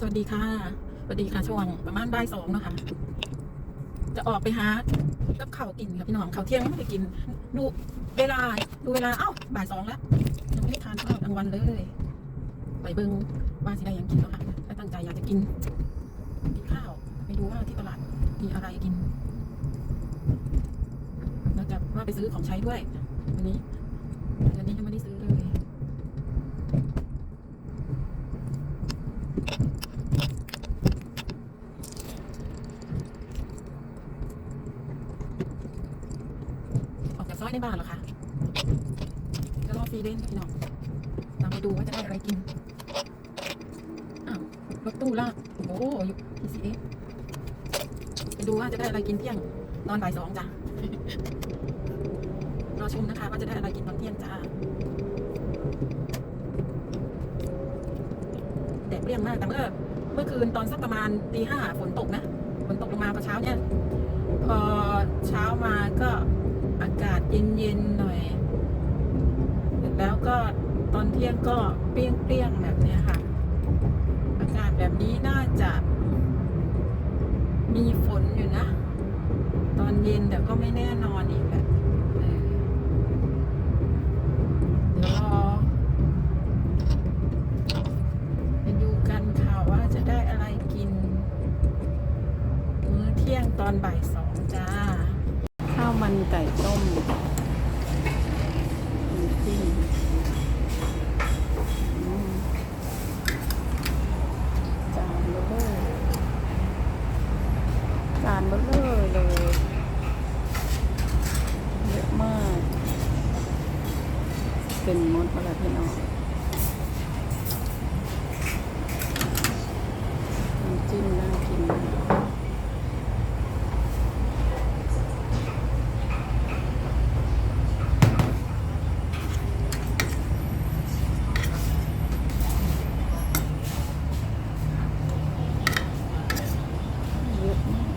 สวัสดีค่ะ สวัสดีค่ะช่วงประมาณบ่ายสองนะคะ จะออกไปหากับข้าวกินค่ะพี่น้องข้าวเที่ยงไม่ได้กิน ดูเวลา ดูเวลา เอ้า บ่ายสองแล้วยังไม่ได้ทานข้าวกลางวันเลย ไปเบิ้งว่าสิได้ยังกินเนาะค่ะและตั้งใจอยากจะกิน กินข้าวไปดูว่าที่ตลาดมีอะไรกินแล้วจะว่าไปซื้อของใช้ด้วย วันนี้วันนี้ยังไม่ได้ซื้อเลย ออกจากซอยในบ้านเหรอคะจะรอฟรีเดนพี่น้องตามไปดูว่าจะได้อะไรกิน อ้าวรถตู้ลากโอ้โหอยู่ PCX ไปดูว่าจะได้อะไรกินเที่ยง ตอนบ่ายสองจ้ะรอชมนะคะว่าจะได้อะไรกินตอนเที่ยงจ้าแดดเปรี้ยงมากแต่เมื่อเมื่อคืนตอนสักประมาณตีห้าฝนตกนะ ฝนตกลงมาพอเช้าเนี่ย พอเช้ามาก็ อากาศเย็นๆหน่อยแล้วก็ตอนเที่ยงก็เปรี้ยงๆแบบนี้ค่ะ อากาศแบบนี้น่าจะมีฝนอยู่นะ ตอนเย็นแต่ก็ไม่แน่นอนอีกแหละเดี๋ยวรอไปดูกันค่ะว่าจะได้อะไรกิน มื้อเที่ยงตอนบ่ายสองจ้า มันไก่ต้มน้ำจิ้มอืมจานเบลอจานเบลอเลย เยอะมาก เป็นมดอะไรพี่น้องน้ำจิ้มน่ากินมาก เยอะมาก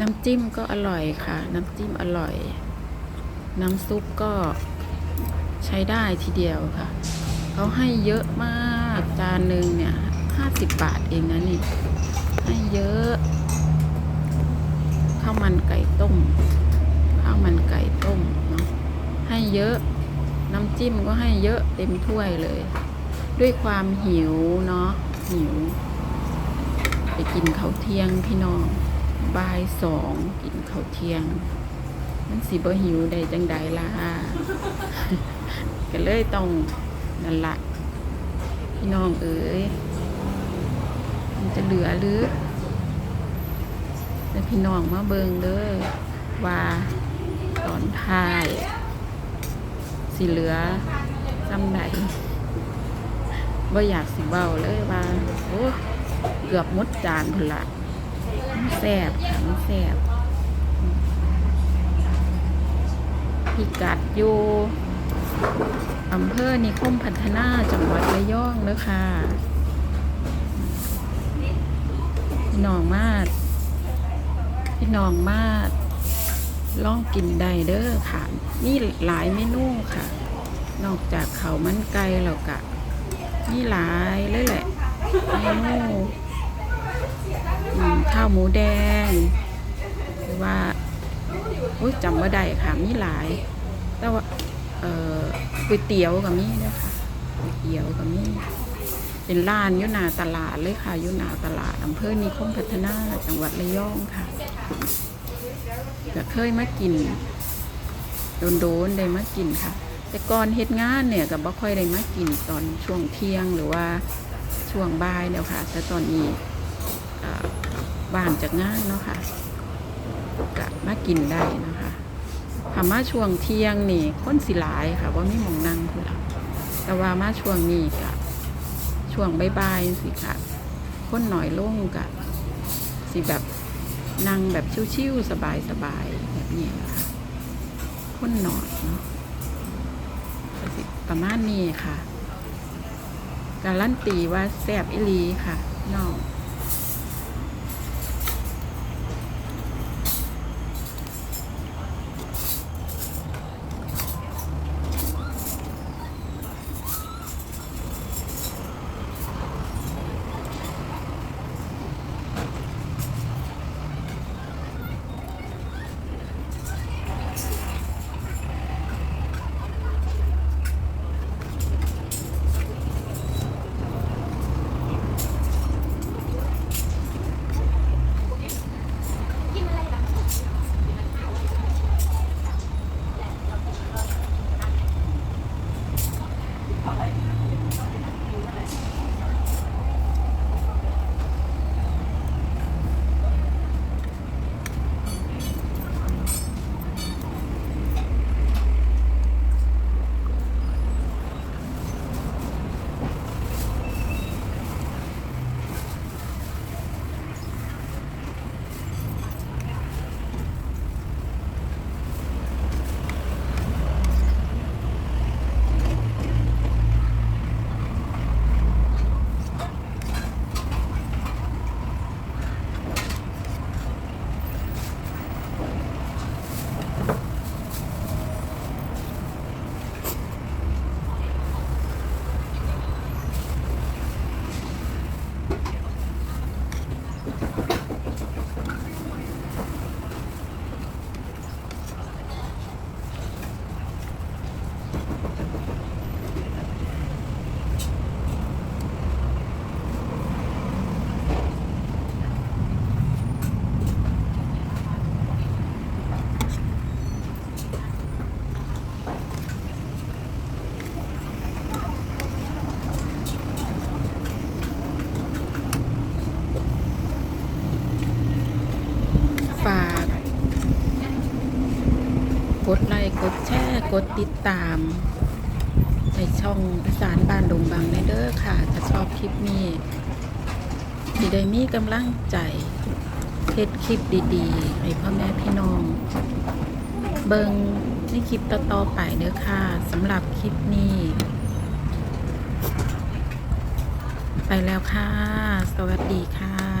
น้ำจิ้มก็อร่อยค่ะ น้ำจิ้มอร่อย น้ำซุปก็ใช้ได้ทีเดียวค่ะ เขาให้เยอะมากจานหนึ่งเนี่ยห้าสิบบาทเองนะนี่ ให้เยอะข้าวมันไก่ต้มข้าวมันไก่ต้มเนาะให้เยอะ น้ำจิ้มก็ให้เยอะเต็มถ้วยเลย ด้วยความหิวเนาะหิว ไปกินข้าวเที่ยงพี่น้อง บ่ายสองกินข้าวเที่ยง มันสิบ่หิวได้จังใดล่ะก็เลยต้องนั่นละพี่น้องเอ๋ยมันจะเหลือหรือแต่พี่น้องมาเบิงเด้อว่าตอนท้ายสิเหลือจำใดบ่อยากสิเบาเลยว่าโอ้เกือบมดจานพุ่นละ แสบค่ะมันแสบพิกัดอยู่อำเภอนิคมพัฒนาจังหวัดระยองเด้อค่ะพี่น้องมาดพี่น้องมาดลองกินได้เด้อค่ะ นี่หลายเมนูค่ะ นอกจากเขามันไก่แล้วกะนี่หลายเลยแหละเมนูาวหมูแดง หรือว่าอุ้ยจำว่าได้ค่ะมีหลาย แต่ว่าเอ่อก๋วยเตี๋ยวกับมีนะคะก๋วยเตี๋ยวกับมีเป็นร้านยุนาตลาดเลยค่ะยุนาตลาดอำเภอนิคมพัฒนาจังหวัดระยองค่ะก็เคยมากินโดนๆได้มากินค่ะ แต่ก่อนเฮ็ดงานเนี่ยก็บ่ค่อยได้มากินตอนช่วงเที่ยงหรือว่าช่วงบ่ายแล้วค่ะ แต่ตอนนี้ ว่างจากงานเนาะค่ะก็มากินได้นะคะถ้ามาช่วงเที่ยงนี่คนสิหลายค่ะว่าไมีหมองนั่งคือหลัแต่ว่ามาช่วงนี้ก็ช่วงบ่ายๆสิค่ะคนหน่อยลงกะสิแบบนั่งแบบชิวๆสบายๆแบบนี้นะคะคนหน่อยเนาะสิประมาณนี้ค่ะ การลั่นตีว่าแซบอิลีค่ะน้อง กดไลค์กดแชร์กดติดตามในช่องอีสานบ้านดงบังในเด้อค่ะ ถ้าชอบคลิปนี้ที่ได้มีกำลังใจเทศคลิปดีๆให้พ่อแม่พี่น้อง เบิงในคลิปต่อๆไปเด้อค่ะสำหรับคลิปนี้ ไปแล้วค่ะ สวัสดีค่ะ